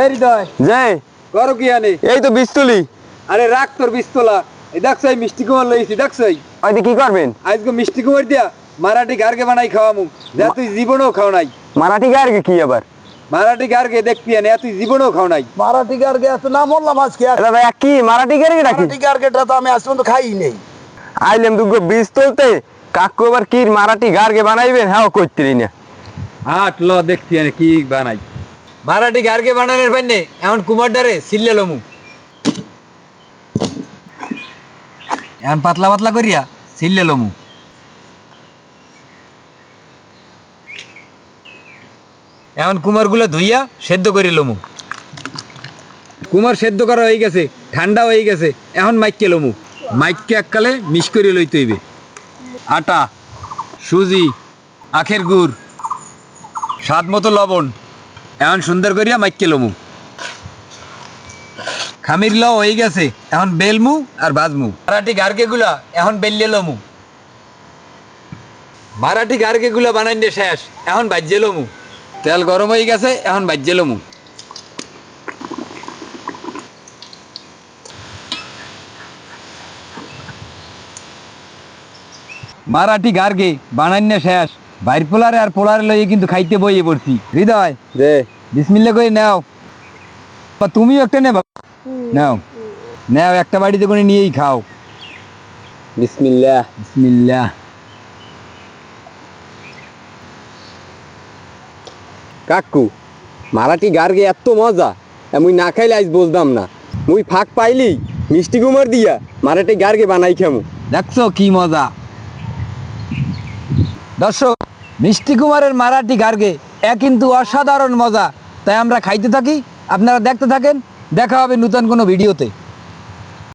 এই হৃদয় যে করো কি আনে? এই তো বিস্তুলি। আরে রাখ তোর বিস্তলা। এই দেখছ এই মিষ্টি কুমার লইছি দেখছ হয়তো কি করবেন? আজকে মিষ্টি কুমার দিয়া মারাঠি গার্গে বানাই খাওয়ামু। যা তুই জীবনেও খাও নাই। মারাঠি গার্গে কি আবার? মারাঠি গার্গে দেখবি আনে তুই জীবনেও খাও নাই। মারাঠি গার্গে এত না বললাম আজকে দাদা কি? মারাঠি গার্গে নাকি মারাঠি গার্গেটা তো আমি আজ পর্যন্ত খাই নেই। আইলেম দুগো বীজ তুলতে কাকু আবার কি মারাঠি গার্গে বানাইবেন? হ্যাঁ করতে না হাট ল দেখছি কি বানাই। মারাঠি গার্গে বানানোর পাইনে এখন কুমারডারে সিল্লে লমু। এখন পাতলা পাতলা করিয়া সিল্লে লমু। এখন কুমারগুলো ধুইয়া সেদ্ধ করে লমু। কুমার সেদ্ধ করা হয়ে গেছে, ঠান্ডা হয়ে গেছে, এখন মাইককে লমু। মাইককে এককালে মিশ করে লইতে হইবে। আটা, সুজি, আখের গুড় স্বাদ মতো লবণ। এখন সুন্দর করিয়া মাইকে লমু। খামির ল হয়ে গেছে। এখন বেলমু আর বাজমু। মারাঠি গার্গে গুলা এখন বেললে লমু। মারাঠি গার্গে গুলা বানাই দিয়ে শেষ। এখন বাজ্যে লমু। তেল গরম হয়ে গেছে, এখন বাজ্যে লমু। মারাঠি গার্গে বানাইনে শেষ। বাইর পোলারে আর পোলারে লইয়ে কিন্তু খাইতে বইয়ে পড়ছি। হৃদয় যে বিসমিল্লা করে নাও। বা তুমিও একটা নেবা। নাও। নাও একটা বাড়িতে করে নিয়েই খাও। বিসমিল্লাহ। বিসমিল্লা কাকু মারাঠি গার্গে এত মজা। মুই না খাইলে আজ বুঝতাম না। মুই ফাঁক পাইলি মিষ্টি কুমার দিয়া মারাঠি গার্গে বানাই খামু। দেখছ কি মজা। দর্শক মিষ্টি কুমারের মারাঠি গার্গে, এ কিন্তু অসাধারণ মজা। তাই আমরা খাইতে থাকি, আপনারা দেখতে থাকেন, দেখা হবে নূতন কোনো ভিডিওতে।